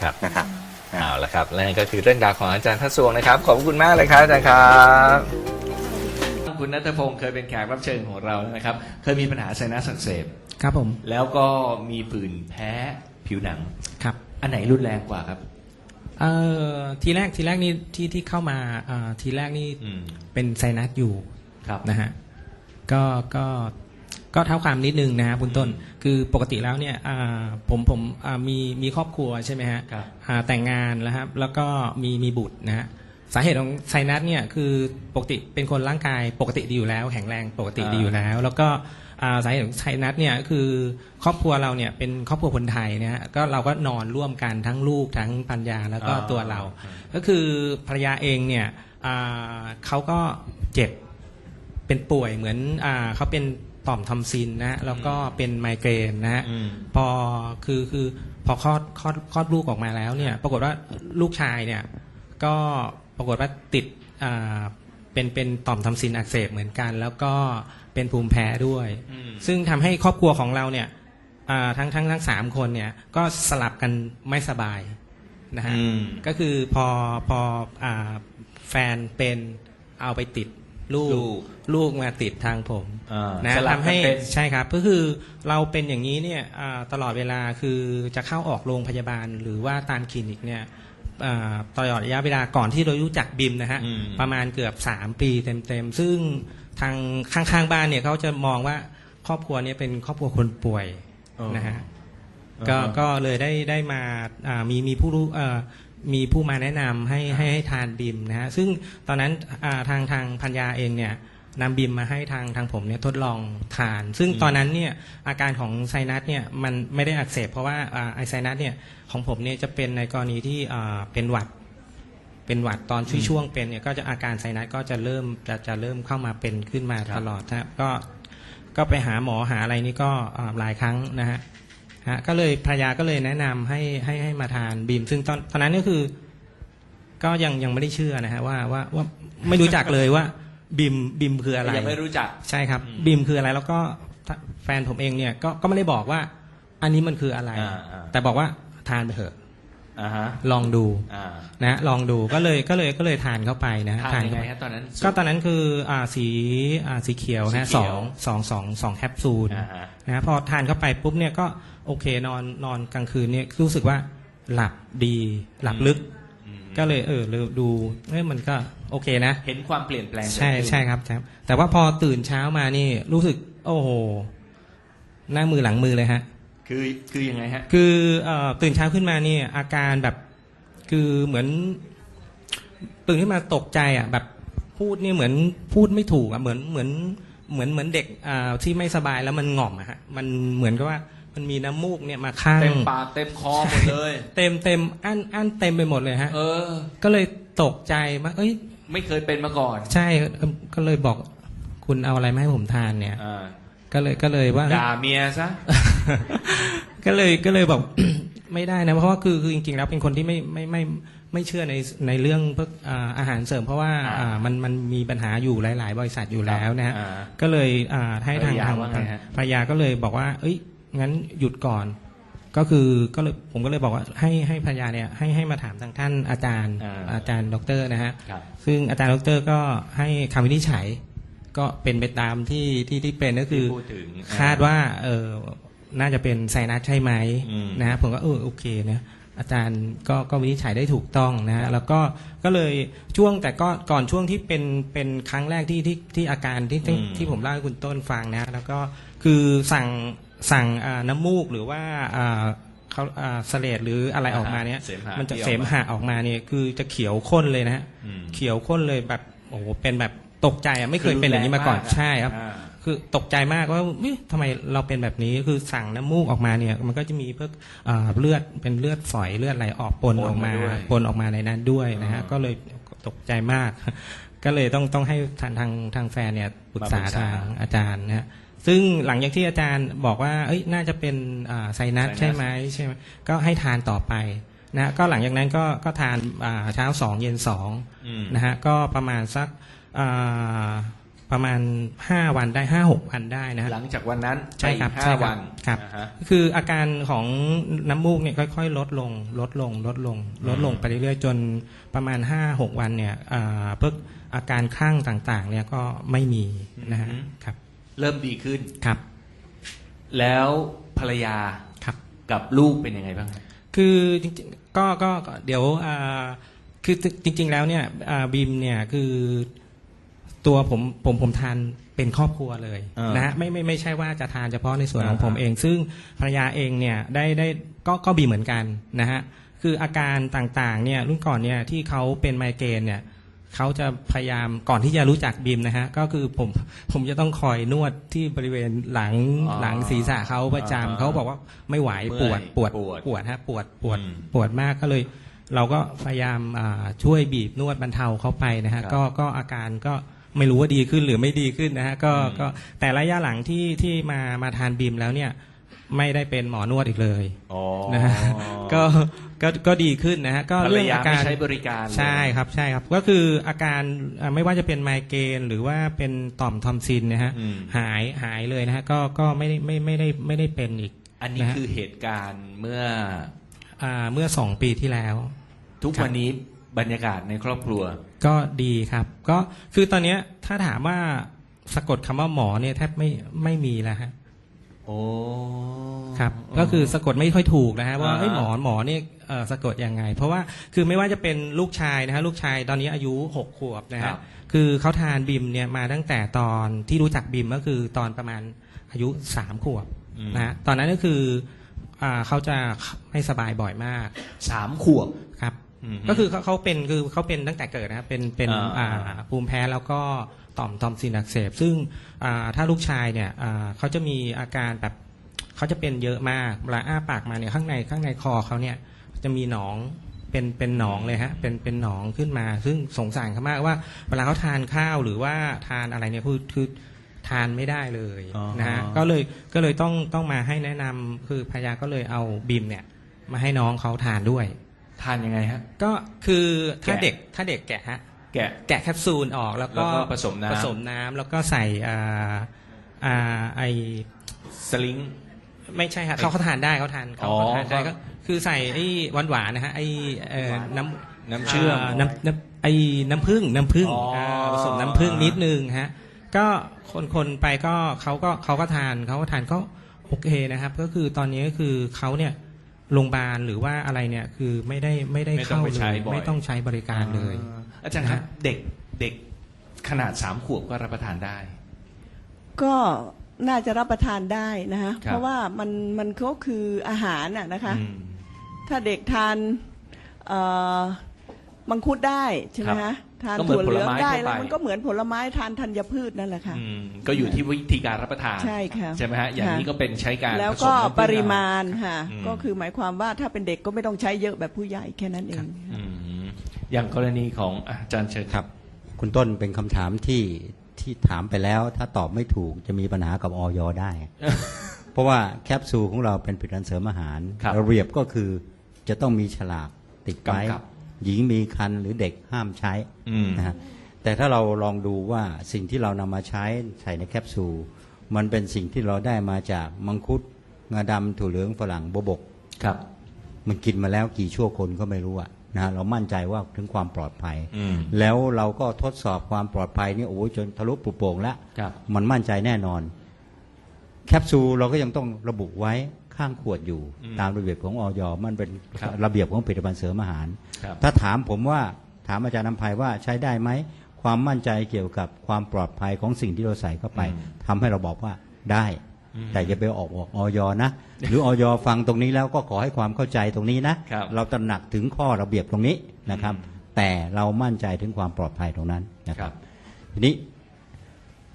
ครับนะครับอ่าเอาละครับและนั่นก็คือเรื่องราวของอาจารย์ทัศวงนะครับ ขอบคุณมากเลยครับอาจารย์ครับคุณนัทพงศ์เคยเป็นแขกรับเชิญของเรานะครับ เคยมีปัญหาไซนัสอักเสบครับผม แล้วก็มีผื่นแพ้ผิวหนัง ครับ อันไหนรุนแรงกว่าครับ เอ่อทีแรกทีแรกนี่ที่ที่เข้ามาเอ่อทีแรกนี่อืม เป็นไซนัสอยู่ครับ นะฮะก็ก็ ก็เท่าความนิดนึงนะฮะคุณต้น คือปกติแล้วเนี่ยอ่าผมผมอ่ามีมีครอบครัวใช่ไหมฮะครับ อ่าแต่งงานแล้วครับแล้วก็มีมีบุตรนะฮะสาเหตุของไซนัสเนี่ยคือปกติเป็นคนร่างกายปกติดีอยู่แล้ว แข็งแรงปกติดีอยู่แล้ว แล้วก็อ่าสาเหตุของไซนัสเนี่ยคือครอบครัวเราเนี่ยเป็นครอบครัวคนไทยนะฮะก็เราก็นอนร่วมกันทั้งลูกทั้งปัญญาแล้วก็อ่า ตัวเรา ก็คือภรรยาเองเนี่ยอ่าเขาก็เจ็บ เป็นป่วยเหมือนอาเขาเป็น ต่อมทอมซินนะฮะแล้วก็เป็นไมเกรนนะฮะอืม พอคือคือพอคลอดคลอดคลอดลูกออกมาแล้วเนี่ย ปรากฏว่าลูกชายเนี่ย ก็ปรากฏว่าติดอ่าเป็นเป็นต่อมทอมซินอักเสบเหมือนกัน แล้วก็เป็นภูมิแพ้ด้วย อืม ซึ่งทำให้ครอบครัวของเราเนี่ยอ่าทั้งทั้งทั้งสามคนเนี่ยก็สลับกันไม่สบายนะฮะ อืม ก็คือพอพออาแฟนเป็นเอาไปติด ลูกลูกลูกมาติดทางผมอ่านะสลับทำให้กันเป็นใช่ครับก็คือเราเป็นอย่างนี้เนี่ยอ่าตลอดเวลาคือจะเข้าออกโรงพยาบาล หรือว่าตามคลินิกเนี่ยอ่าตลอดระยะเวลาก่อนที่เรารู้จักบิมนะฮะอืมประมาณเกือบ 3 ปีเต็มๆ ซึ่งทางข้างๆบ้านเนี่ยเขาจะมองว่าครอบครัวเนี้เป็นครอบครัวคนป่วยอ๋อนะฮะอ่าก็ฮะก็เลยได้ได้มาอ่ามีมีผู้รู้เอ่อ มีผู้มาแนะนำให้ให้ให้ทานบิมนะฮะซึ่งตอนนั้นอ่าทางทางพัญญาเองเนี่ยนำบิมมาให้ทางทางผมเนี่ยทดลองทาน ซึ่งตอนนั้นเนี่ยอาการของไซนัสเนี่ยมันไม่ได้อักเสบเพราะว่าอ่าไอไซนัสเนี่ยของผมเนี่ยจะเป็นในกรณีที่อ่าเป็นหวัด เป็นหวัดตอนช่วช่วงเป็นเนี่ยก็จะอาการไซนัสก็จะเริ่มจะจะเริ่มเข้ามาเป็นขึ้นมาตลอดนะก็ก็ไปหาหมอหาอะไรนี่ก็อ่าหลายครั้งนะฮะ ฮะก็เลยภรรยาก็เลยแนะนำให้ให้ให้มาทานบีม ซึ่งตอนตอนนั้นก็คือ ก็ยังยังไม่ได้เชื่อนะฮะว่าว่าว่าไม่รู้จักเลยว่าบิมบิมคืออะไรยังไม่รู้จักใช่ครับอืมบิมคืออะไรแล้วก็ถ้าแฟนผมเองเนี่ยก็ก็ไม่ได้บอกว่า อันนี้มันคืออะไรอ่าอ่าแต่บอกว่าทานไปเถอะอ่าฮะ ลองดูอ่านะลองดูก็เลยก็เลยก็เลยทานเข้าไปนะทานยังเข้าไงไปฮะตอนนั้น ก็ตอนนั้นคืออ่าสีอ่าสีเขียวสีนะเขีสยอวงสองสองสองแคปซูลอ่าฮะนะพอทานเข้าไปปุ๊บเนี่ยก็โอเคนอนนอนกลางคืนเนี่ยรู้สึกว่าหลับดีหลับลึกอืมก็เลยเออเลยดูเอ้ยมันก็โอเคนะ เห็นความเปลี่ยนแปลงใช่เกิดขึ้นใช่ครับครับ แต่ว่าพอตื่นเช้ามานี่รู้สึก โอ้โหหน้ามือหลังมือเลยฮะ คือคือยังไงฮะ คือเอ่อตื่นเช้าขึ้นมานี่อาการแบบคือเหมือน ตื่นขึ้นมาตกใจอะ แบบพูดนี่เหมือนพูดไม่ถูกอะเหมือนเหมือนเหมือนเหมือนเด็กอ่าที่ไม่สบายแล้วมันหง่อมอะฮะมันเหมือนกับว่ามันมีน้ำมูกเนี่ยมาข้าง เต็มปากเต็มคอหมดเลย เต็มเต็มอันอันเต็มไปหมดเลยฮะ เออ ก็เลยตกใจว่าเอ้ย ไม่เคยเป็นมาก่อนใช่เอิ่มก็เลยบอกคุณเอาอะไรมาให้ผมทานเนี่ย อ่าก็เลยก็เลยว่าเฮ้ยด่าเมียซะ ก็เลยก็เลยบอก ไม่ได้นะเพราะว่าคือคือจริงๆแล้วเป็นคนที่ไม่ไม่ไม่ไม่เชื่อในในเรื่องพวกอ่าอาหารเสริม เพราะว่าอ่า อ่ามันมันมีปัญหาอยู่หลาย ๆ บริษัทอยู่แล้วนะฮะอ่าก็เลยอ่าให้ทางภรรยาทางว่าไงฮะ ภรรยาก็เลยบอกว่า เอ้ยงั้นหยุดก่อน ก็คือก็เลยผมก็เลยบอกว่าให้ให้ภรรยาเนี่ยให้ให้มาถามทางท่านอาจารย์อ่า อาจารย์ดรนะฮะ ครับ ซึ่งอาจารย์ดรก็ให้คำวินิจฉัย ก็เป็นไปตามที่ที่ที่เป็นก็คือที่พูดถึง คาดว่าเออ น่าจะเป็นไซนัสใช่ไหมอืมนะฮะผมก็เออโอเคนะอาจารย์ก็ก็วินิจฉัยได้ถูกต้องนะฮะแล้วก็ก็เลยช่วงแต่ก็ก่อนช่วงที่เป็นเป็นครั้งแรกที่ที่ที่อาการที่ที่อืม ที่ผมเล่าให้คุณต้นฟังนะ แล้วก็คือสั่งสั่งอ่าน้ำมูกหรือว่าอ่าเขาอ่าเสลดหรืออะไรออกมาเนี้ย เสมหะมันจะที่อเสอกมมาหะออกมาเนี่ยคือจะเขียวข้นเลยนะฮะอืมเขียวข้นเลยแบบโอ้โหเป็นแบบตกใจอะไม่เคยเป็นอย่างนี้มาก่อนคือรุนแรงมากอะใช่ครับ อ่า คือตกใจมากว่าเอ๊ะทำไมเราเป็นแบบนี้คือสั่งน้ำมูกออกมาเนี่ย มันก็จะมีพวกอ่าเลือดเป็นเลือดฝอยเลือดไหลออกปนปนออกมามาด้วยปนออกมาในนั้นด้วยนะฮะ อ่าก็เลยตกใจมาก ก็เลยต้องต้องให้ทางทางทางแฟนเนี่ยปรึกษามาปรึกษาทางอาจารย์นะฮะซึ่งหลังจากที่อาจารย์บอกว่า เอ้ยน่าจะเป็นอ่าไซนัสไซนัส ใช่ไหมใช่ไหมก็ให้ทานต่อไปนะฮะก็หลังจากนั้นก็ก็ทานอ่าเช้าสองเย็นสอง อืม นะฮะก็ประมาณสักอ่า ประมาณห้าวันได้ห้าหกวันได้นะฮะ หลังจากวันนั้นใช่ครับไปอีกใช่ห้าครับวันครับ อ่าฮะคืออาการของน้ำมูกเนี่ยค่อยๆ ลดลง ลดลง ลดลง ลดลงไปเรื่อยๆ จนประมาณห้าหกวันเนี่ยอ่าเพิกอาการข้างต่างๆ เนี่ยก็ไม่มีนะฮะอืมครับเริ่มดีขึ้น ครับแล้วภรรยาครับ กับลูกเป็นยังไงบ้างครับคือจริงๆก็ก็ก็เดี๋ยวอ่าคือจริงๆแล้วเนี่ยอ่าบีมเนี่ยคือ ตัวผมผมผมทานเป็นครอบครัวเลยอ่านนะฮะไม่ไม่ไม่ใช่ว่าจะทานเฉพาะในส่วนของอ่า ผมเอง ซึ่งภรรยาเองเนี่ยได้ได้ก็ก็บีเหมือนกันนะฮะคืออาการต่างๆเนี่ยรุ่นก่อนเนี่ยที่เขาเป็นไมเกรนเนี่ยเขาจะพยายามก่อนที่จะรู้จักบีมนะฮะก็คือผมผมจะต้องคอยนวดที่บริเวณหลังอ๋อหลังศีรษะเขาประจำอ่าเขาบอกว่าไม่ไหวเมื่ปอวยดปวดปวดปวดฮะปวดปวดอืม ปวดมากก็เลย เราก็พยายามอ่าช่วยบีบนวดบรรเทาเขาไปนะฮะครับก็ก็อาการก็ ไม่รู้ว่าดีขึ้นหรือไม่ดีขึ้นนะฮะก็อืมก็แต่ระยะหลังที่ที่มามาทานบีมแล้วเนี่ย ไม่ได้เป็นหมอนวดอีกเลยอ๋อนะฮะก็ก็ก็ดีขึ้นนะฮะก็ภรรเรื่องยาอาไม่การใช้บริการเลยใช่ครับใช่ครับ ก็คืออาการอ่าไม่ว่าจะเป็นไมเกรนหรือว่าเป็นต่อมทอมซินนะฮะอืมหายหายเลยนะฮะก็ก็ไม่ได้ไม่ไม่ได้ไม่ได้เป็นอีก อันนี้นะฮะ คือเหตุการณ์เมื่ออ่าเมื่อสองปีที่แล้ว ทุกครับวันนี้ บรรยากาศในครอบครัว ก็ดีครับ ก็คือตอนเนี้ยถ้าถามว่าสะกดคำว่าหมอเนี่ยแทบไม่ไม่มีแล้วฮะโอ้ครับ ก็คือสะกดไม่ค่อยถูกนะฮะว่าอ่าเอ้ยหมอหมอเนี่ยเอ่อสะกดยังไง เพราะว่าคือไม่ว่าจะเป็นลูกชายนะฮะลูกชายตอนนี้อายุหกขวบนะครัฮะบ คือเขาทานบิมเนี่ยมาตั้งแต่ตอนที่รู้จักบิมก็คือตอนประมาณอายุสามขวบอืม นะฮะตอนนั้นก็คืออ่าเขาจะไม่สบายบ่อยมากสามขวบครับอืม ก็คือเขาเขาเป็นคือเขาเป็นตั้งแต่เกิดนะครับเป็นเป็นอ่าอ่าภูมิแพ้แล้วก็ต่อมทอมซินอักเสบซึ่งอ่าถ้าลูกชายเนี่ยอ่าเขาจะมีอาการแบบเขาจะเป็นเยอะมากเวลาอ้าปากมาเนี่ยข้างในข้างในคอเขาเนี่ยจะมีหนองเป็นเป็นหนองเลยฮะเป็นเป็นหนองขึ้นมา ซึ่งสงสารเขามากว่า เวลาเขาทานข้าวหรือว่าทานอะไรเนี่ยคือคือทานไม่ได้เลยอ๋อนะฮะก็เลยก็เลยต้องต้องมาให้แนะนำคือพยาก็เลยเอาบิมเนี่ยมาให้น้องเขาทานด้วย ทานยังไงฮะ ก็คือถ้าแกะ เด็กถ้าเด็กแกะฮะแกะ แกะแคปซูลออกแล้วก็แล้วก็ผสมน้ำ ผสมน้ำแล้วก็ใส่อ่าอ่าไอสลิง ไม่ใช่ฮะเขาเขาทานได้เขาทานเขาอ๋อเขาทานได้ก็ ก็คือใส่ไอ้หวานหวานๆนะฮะไอ้เอ่อน้ำน้ำเชื่อมาน้ำน้ำไอ้น้ำผึ้งน้ำผึ้งอ๋ออ่าผสมน้ำผึ้งนิดนึงฮะก็คนคนไปก็เขาก็เขาก็ทานเขาก็ทานก็โอเคนะครับ ก็คือตอนนี้ก็คือเขาเนี่ย โรงพยาบาลหรือว่าอะไรเนี่ยคือไม่ได้ไม่ได้ไม่ต้องเข้าไปเลใช้ยบ่อย ไม่ต้องใช้บริการเลย อ่าอาจารย์ครับนะฮะเด็กเด็กขนาดสามขวบก็รับประทานได้ ก็น่าจะรับประทานได้นะฮะครับ เพราะว่ามันมันก็คืออาหารน่ะนะคะ อืม ถ้าเด็กทานเอ่อ มังคุดได้ใช่ไหมครัฮะบทานก็เหมือนถั่วเหลืองผลไม้ได้ทั่วไป แล้วมันก็เหมือนผลไม้ทานธัญพืชนั่นแหละค่ะ อืมก็อยู่ที่วิธีการรับประทานใช่ค่ะใช่ไหมฮะอย่างนี้ค่ะก็เป็นใช้การแล้วผสก็มน้ำผึ้ง ปริมาณค่ะ อืม ก็คือหมายความว่าถ้าเป็นเด็กก็ไม่ต้องใช้เยอะแบบผู้ใหญ่แค่นั้นเอง อืมอย่างกรณีของอะอาจารย์เชิญครับ คุณต้นเป็นคำถามที่ที่ถามไปแล้ว ถ้าตอบไม่ถูกจะมีปัญหากับออยได้ เพราะว่าแคปซูลของเราเป็นผลิตภัณฑ์เสริมอาหารครับระเบียบก็คือจะต้องมีฉลากติดไว้กำกับ หญิงมีคันหรือเด็กห้ามใช้อืมนะฮะแต่ถ้าเราลองดูว่าสิ่งที่เรานำมาใช้ใส่ในแคปซูลมันเป็นสิ่งที่เราได้มาจากมังคุดงาดำถั่วเหลืองฝรั่งโบวบกครับ มันกินมาแล้วกี่ชั่วคนก็ไม่รู้อะนะฮะเรามั่นใจว่าถึงความปลอดภัยอืมแล้วเราก็ทดสอบความปลอดภัยนี่โอ้ยจนทะลุปลุโปร่งแล้วครับมันมั่นใจแน่นอน แคปซูลเราก็ยังต้องระบุไว้ ข้างขวดอยู่ อืมตามระเบียบของออยมันเป็นครับระเบียบของผลิตภัณฑ์เสริมอาหาร ครับ ถ้าถามผมว่าถามอาจารย์นำภัยว่าใช้ได้ไหม ความมั่นใจเกี่ยวกับความปลอดภัยของสิ่งที่เราใส่เข้าไปทำให้เราบอกว่าได้แต่อย่าไปออกบอกออยนะ หรือออยฟังตรงนี้แล้วก็ขอให้ความเข้าใจตรงนี้นะ ครับ เราตระหนักถึงข้อระเบียบตรงนี้นะครับ แต่เรามั่นใจถึงความปลอดภัยตรงนั้นนะคครัรับ บ ทีนี้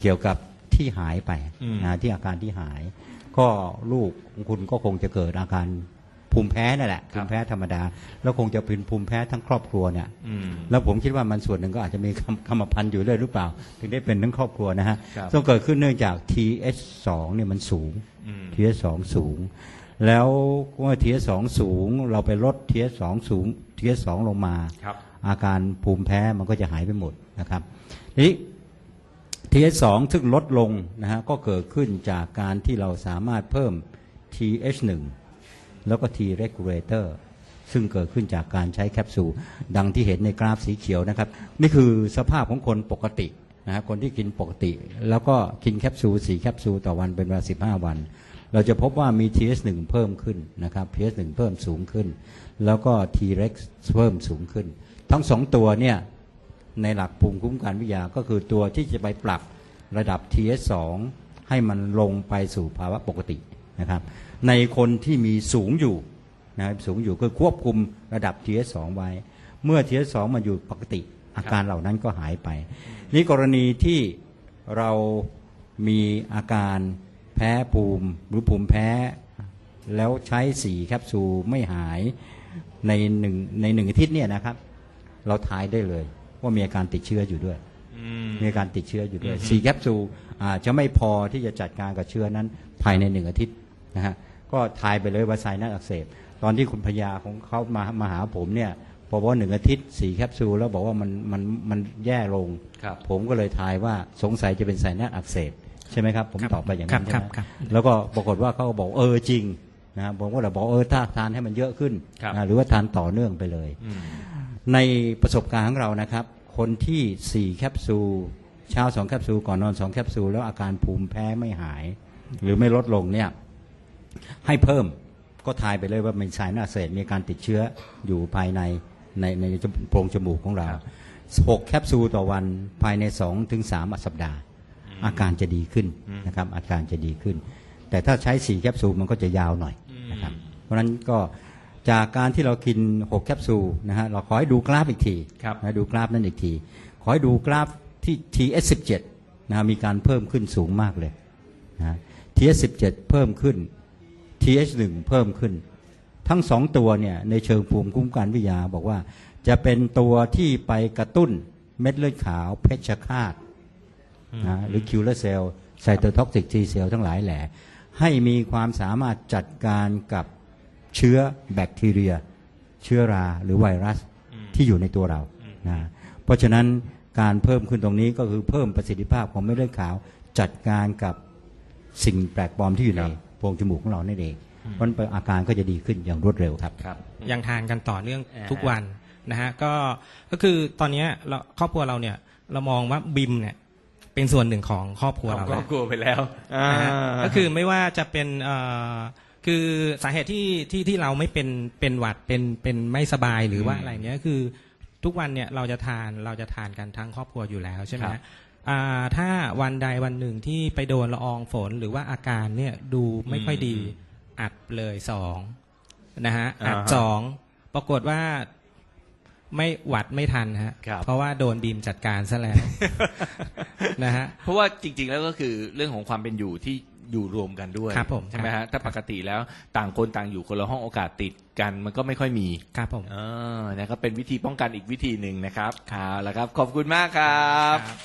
เกี่ยวกับที่หายไปอืม นะที่อาการที่หาย ก็ลูกของคุณก็คงจะเกิดอาการภูมิแพ้นั่นแหละภูมิแพ้ธรรมดา แล้วคงจะเป็นภูมิแพ้ทั้งครอบครัวเนี่ยอืมแล้วผมคิดว่ามันส่วนหนึ่งก็อาจจะมีคำคำพันธ์อยู่เลยหรือเปล่า ถึงได้เป็นทั้งครอบครัวนะฮะครับต้องเกิดขึ้นเนื่องจาก TH2 เนี่ยมันสูงอืม TH2 สูง แล้วเมื่อ TH2 สูง เราไปลด TH2 สูง TH2 ลงมาครับอาการภูมิแพ้มันก็จะหายไปหมดนะครับทีนี้ TH2 ซึ่งลดลงนะฮะก็เกิดขึ้นจากการที่เราสามารถเพิ่ม TH1 แล้วก็ T regulator ซึ่งเกิดขึ้นจากการใช้แคปซูลดังที่เห็นในกราฟสีเขียวนะครับ นี่คือสภาพของคนปกตินะฮะคนที่กินปกติ แล้วก็กินแคปซูล4แคปซูลต่อวันเป็นเวลา 15 วัน เราจะพบว่ามี TH1 เพิ่มขึ้นนะครับ TH1 เพิ่มสูงขึ้น แล้วก็ T-rex เพิ่มสูงขึ้น ทั้งสองตัวเนี่ย ในหลักภูมิคุ้มกันวิทยาก็คือตัวที่จะไปปรับระดับ TS2 ให้มันลงไปสู่ภาวะปกตินะครับ ในคนที่มีสูงอยู่นะครับสูงอยู่ก็ควบคุมระดับ TS2 ไว้ เมื่อ TS2 มันอยู่ปกติ อาการเหล่านั้นก็หายไปนี่กรณีที่เรามีอาการแพ้ภูมิหรือภูมิแพ้ แล้วใช้สีแคปซูลไม่หายในหนึ่งในหนึ่งอาทิตย์เนี่ยนะครับ เราทายได้เลย ว่ามีอาการติดเชื้ออยู่ด้วย มีอาการติดเชื้ออยู่ด้วยสีแคปซูลอาจจะไม่พอที่จะจัดการกับเชื้อนั้นภายในหนึ่งอาทิตย์นะฮะก็ทายไปเลยว่าไซนัสอักเสบตอนที่คุณพยาของเขามามาหาผมเนี่ยบอกว่าหนึ่งอาทิตย์สีแคปซูลแล้วบอกว่ามันมันมันแย่ลงครับผมก็เลยทายว่าสงสัยจะเป็นไซนัสอักเสบใช่ไหมครับ ผมครับตอบไปอย่างครันั้นบใช่ไหมครับครับแล้วก็ปรากฏว่าเขาก็บอกเออจริงนะผมก็เลยบอกเออถ้าทานให้มันเยอะขึ้นครับนะหรือว่าทานต่อเนื่องไปเลยอืม ในประสบการณ์ของเรานะครับ คนที่ 4 แคปซูลเช้า2แคปซูลก่อนนอน 2 แคปซูลแล้วอาการภูมิแพ้ไม่หาย หรือไม่ลดลงเนี่ยให้เพิ่มก็ทายไปเลยว่าเป็นสายหน้าเสพมีการติดเชื้ออยู่ภายในในในโพรงจมูกของเราครับ6แคปซูลต่อวันภายใน 2-3ถึง3สัปดาห์ อาการจะดีขึ้นนะครับอาการจะดีขึ้น แต่ถ้าใช้ 4 แคปซูลมันก็จะยาวหน่อยนะครับเพราะฉะนั้นก็ จากการที่เรากิน 6 แคปซูลนะฮะเราขอให้ดูกราฟอีกทีครับ นะดูกราฟนั้นอีกที ขอให้ดูกราฟที่ TS17 นะมีการเพิ่มขึ้นสูงมากเลยนะ TS17 เพิ่มขึ้น TH1 เพิ่มขึ้น ทั้งสองตัวเนี่ยในเชิงภูมิคุ้มกันวิทยาบอกว่าจะเป็นตัวที่ไปกระตุ้นเม็ดเลือดขาวเพชฌฆาตนะหรือคิวเลอร์เซลล์ไซโตท็อกซิกทีเซลล์ทั้งหลายแหละให้มีความสามารถจัดการกับ เชื้อแบคทีเรีย เชื้อราหรือไวรัสที่อยู่ในตัวเรานะเพราะฉะนั้นการเพิ่มขึ้นตรงนี้ก็คือเพิ่มประสิทธิภาพของเม็ดเลือดขาวจัดการกับสิ่งแปลกปลอมที่อยู่ในโพรงจมูกของเรานั่นเองเพราะฉะนั้นอาการก็จะดีขึ้นอย่างรวดเร็วครับครับ ยังทานกันต่อเนื่องอ่าทุกวันนะฮะก็ก็คือตอนเนี้ยเราครอบครัวเราเนี่ยเรามองว่าบิมเนี่ยเป็นส่วนหนึ่งของครอบครัวเราเราก็แล้วกลัวไปแล้วนะฮะก็คือไม่ว่าจะเป็นเอ่อ คือสาเหตุที่ที่ที่เราไม่เป็นเป็นหวัดเป็นเป็นไม่สบายหรือว่าอืมอะไรเนี้ยคือทุกวันเนี่ยเราจะทานเราจะทานกันทั้งครอบครัวอยู่แล้วใช่ไหมครับฮะอ่าถ้าวันใดวันหนึ่งที่ไปโดนละอองฝนหรือว่าอาการเนี่ยดูไม่ค่อยดีอัดเลยสองนะฮะอัดอ่าฮะสองปรากฏว่าไม่หวัดไม่ทันฮะครับ เพราะว่าโดนบีมจัดการซะแล้วนะฮะ เพราะว่าจริงๆแล้วก็คือเรื่องของความเป็นอยู่ที่ อยู่รวมกันด้วยครับผมใช่ไหมครัฮะบถ้าปกติแล้วต่างคนต่างอยู่คนละห้องโอกาสติดกันมันก็ไม่ค่อยมีครับผมเออนะครับเป็นวิธีป้องกันอีกวิธีหนึ่งนะครับเอาละครับ ขอบคุณมากครับครับ